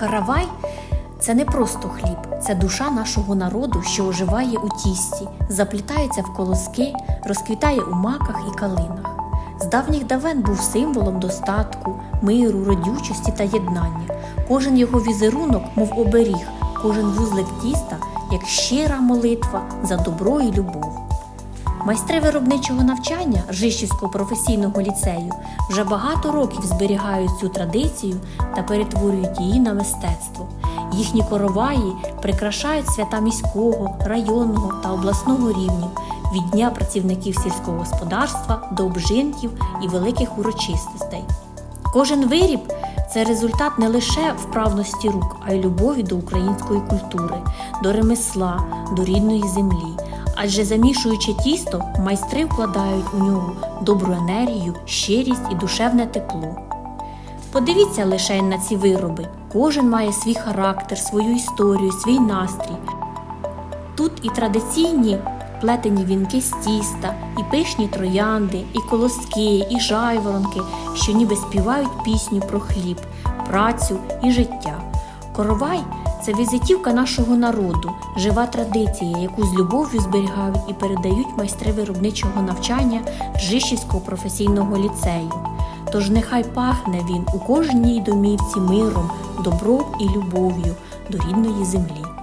Каравай це не просто хліб, це душа нашого народу, що оживає у тісті, заплітається в колоски, розквітає у маках і калинах. З давніх давен був символом достатку, миру, родючості та єднання. Кожен його візерунок, мов оберіг, кожен вузлик тіста, як щира молитва за добро і любов. Майстри виробничого навчання Ржищівського професійного ліцею вже багато років зберігають цю традицію та перетворюють її на мистецтво. Їхні короваї прикрашають свята міського, районного та обласного рівнів від Дня працівників сільського господарства до обжинків і великих урочистостей. Кожен виріб це результат не лише вправності рук, а й любові до української культури, до ремесла, до рідної землі. Адже замішуючи тісто, майстри вкладають у нього добру енергію, щирість і душевне тепло. Подивіться лише на ці вироби. Кожен має свій характер, свою історію, свій настрій. Тут і традиційні плетені вінки з тіста, і пишні троянди, і колоски, і жайворонки, що ніби співають пісню про хліб, працю і життя. Коровай це візитівка нашого народу, жива традиція, яку з любов'ю зберігають і передають майстри виробничого навчання Ржищівського професійного ліцею. Тож нехай пахне він у кожній домівці миром, добром і любов'ю до рідної землі.